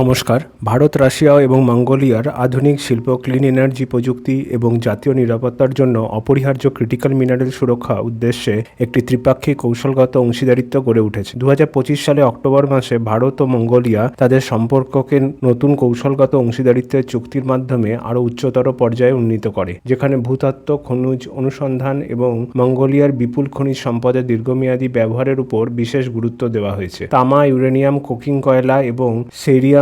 নমস্কার। ভারত, রাশিয়া এবং মঙ্গোলিয়ার আধুনিক শিল্প ক্লিন এনার্জি প্রযুক্তি এবং জাতীয় নিরাপত্তার জন্য অপরিহার্য ক্রিটিক্যাল মিনারেল সুরক্ষা উদ্দেশ্যে একটি ত্রিপাক্ষিক কৌশলগত অংশীদারিত্ব গড়ে উঠেছে। দু হাজার পঁচিশ সালে অক্টোবর মাসে ভারত ও মঙ্গোলিয়া তাদের সম্পর্ককে নতুন কৌশলগত অংশীদারিত্বের চুক্তির মাধ্যমে আরও উচ্চতর পর্যায়ে উন্নীত করে, যেখানে ভূতত্ত্ব, খনিজ অনুসন্ধান এবং মঙ্গোলিয়ার বিপুল খনিজ সম্পদের দীর্ঘমেয়াদী ব্যবহারের উপর বিশেষ গুরুত্ব দেওয়া হয়েছে। তামা, ইউরেনিয়াম, কোকিং কয়লা এবং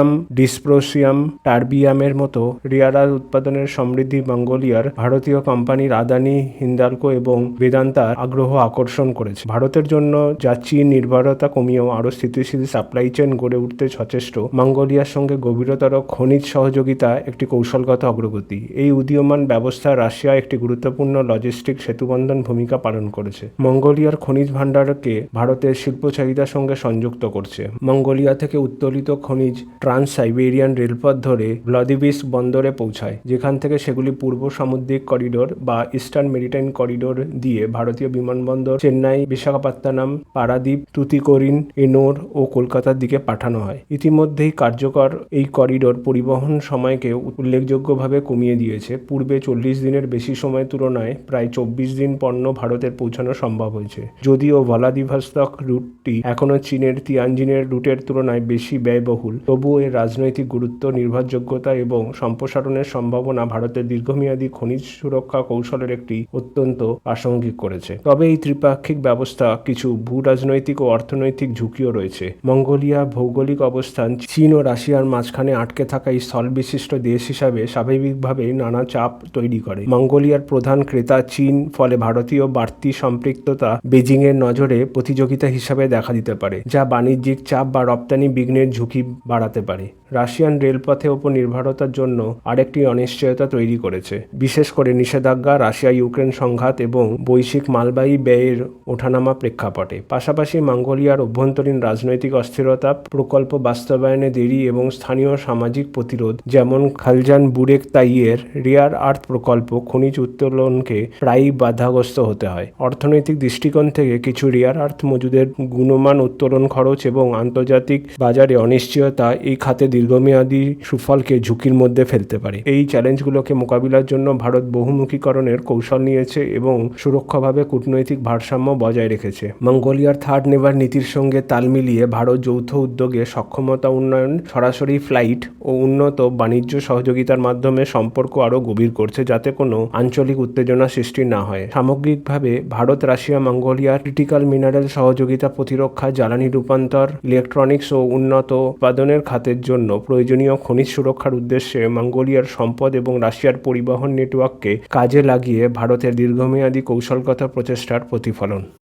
সেরিয়াম ডিসপ্রোসিয়াম টার্বিয়ামের মতো রিয়ারাল উৎপাদনের সমৃদ্ধি মঙ্গোলিয়ার ভারতীয় কোম্পানির আদানি, হিন্দালকো এবং বেদান্তার আগ্রহ আকর্ষণ করেছে। ভারতের জন্য যা চীন নির্ভরতা কমিয়েও আরও স্থিতিশীল সাপ্লাই চেন গড়ে উঠতে সচেষ্ট, মঙ্গোলিয়ার সঙ্গে গভীরতর খনিজ সহযোগিতা একটি কৌশলগত অগ্রগতি। এই উদীয়মান ব্যবস্থা রাশিয়া একটি গুরুত্বপূর্ণ লজিস্টিক সেতুবন্ধন ভূমিকা পালন করেছে। মঙ্গোলিয়ার খনিজ ভাণ্ডারকে ভারতের শিল্প চাহিদার সঙ্গে সংযুক্ত করছে। মঙ্গোলিয়া থেকে উত্তোলিত খনিজ ট্রান্স সাইবেরিয়ান রেলপথ ধরে ভ্লাদিভিস্ক বন্দরে পৌঁছায়, যেখান থেকে সেগুলি পূর্ব সামুদ্রিক করিডোর বা ইস্টার্ন মেরিটাইন করিডোর দিয়ে ভারতীয় বিমানবন্দর চেন্নাই, বিশাখাপত্তনম, পারাদ্বীপ, তুতিকোরিন, এনোর ও কলকাতার দিকে পাঠানো হয়। ইতিমধ্যেই কার্যকর এই করিডোর পরিবহন সময়কে উল্লেখযোগ্যভাবে কমিয়ে দিয়েছে। পূর্বে চল্লিশ দিনের বেশি সময়ের তুলনায় প্রায় চব্বিশ দিন পণ্য ভারতের পৌঁছানো সম্ভব হয়েছে। যদিও ভলাদিভস্তক রুটটি এখনও চীনের তিয়ানজিনের রুটের তুলনায় বেশি ব্যয়বহুল তবুও এর রাজনৈতিক গুরুত্ব, নির্ভরযোগ্যতা এবং সম্প্রসারণের সম্ভাবনা ভারতের দীর্ঘমেয়াদী খনিজ সুরক্ষা কৌশলের একটি অত্যন্ত প্রাসঙ্গিক করেছে। তবে এই ত্রিপাক্ষিক ব্যবস্থা কিছু ভূ রাজনৈতিক ও অর্থনৈতিক ঝুঁকিও রয়েছে। মঙ্গোলিয়া ভৌগোলিক অবস্থান, চীন ও রাশিয়ার মাঝখানে আটকে থাকা এই স্থল বিশিষ্ট দেশ হিসাবে স্বাভাবিকভাবে নানা চাপ তৈরি করে। মঙ্গোলিয়ার প্রধান ক্রেতা চীন, ফলে ভারতীয় বাড়তি সম্পৃক্ততা বেজিংয়ের নজরে প্রতিযোগিতা হিসাবে দেখা দিতে পারে, যা বাণিজ্যিক চাপ বা রপ্তানি বিঘ্নের ঝুঁকি বাড়াতে পারে। রাশিয়ান রেলপথে ওপর নির্ভরতার জন্য আরেকটি অনিশ্চয়তা তৈরি করেছে। বিশেষ করে নিষেধাজ্ঞা রাশিয়া ইউক্রেন সংঘাত এবং বৈশ্বিক মালবাহী ব্যয়ের ওঠানামা প্রেক্ষাপটে। পাশাপাশি মঙ্গোলিয়ার অভ্যন্তরীণ রাজনৈতিক অস্থিরতা, প্রকল্প বাস্তবায়নে দেরি এবং স্থানীয় সামাজিক প্রতিরোধ, যেমন খালজান বুরেক তাইয়ের রিয়ার আর্থ প্রকল্প, খনিজ উত্তোলনকে প্রায়ই বাধাগ্রস্ত হতে হয়। অর্থনৈতিক দৃষ্টিকোণ থেকে কিছু রিয়ার আর্থ মজুদের গুণমান উত্তোলন খরচ এবং আন্তর্জাতিক বাজারে অনিশ্চয়তা এই খাতে দীর্ঘমেয়াদী সুফলকে ঝুঁকির মধ্যে ফেলতে পারে। এই চ্যালেঞ্জগুলোকে মোকাবিলার জন্য ভারত বহুমুখীকরণের কৌশল নিয়েছে এবং সুরক্ষাভাবে কূটনৈতিক ভারসাম্য বজায় রেখেছে। মঙ্গোলিয়ার থার্ড নেভার নীতির সঙ্গে তাল মিলিয়ে ভারত যৌথ উদ্যোগে সক্ষমতা উন্নয়ন, সরাসরি ফ্লাইট ও উন্নত বাণিজ্য সহযোগিতার মাধ্যমে সম্পর্ক আরও গভীর করছে যাতে কোনো আঞ্চলিক উত্তেজনা সৃষ্টি না হয়। সামগ্রিকভাবে, ভারত, রাশিয়া মঙ্গোলিয়ার ক্রিটিক্যাল মিনারেল সহযোগিতা প্রতিরক্ষা, জ্বালানি রূপান্তর, ইলেকট্রনিক্স ও উন্নত উৎপাদনের খাতের জন্য প্রয়োজনীয় খনিজ সুরক্ষার উদ্দেশ্যে মঙ্গোলিয়ার সম্পদ এবং রাশিয়ার পরিবহন নেটওয়ার্ককে কাজে লাগিয়ে ভারতের দীর্ঘমেয়াদী কৌশলগত প্রচেষ্টার প্রতিফলন।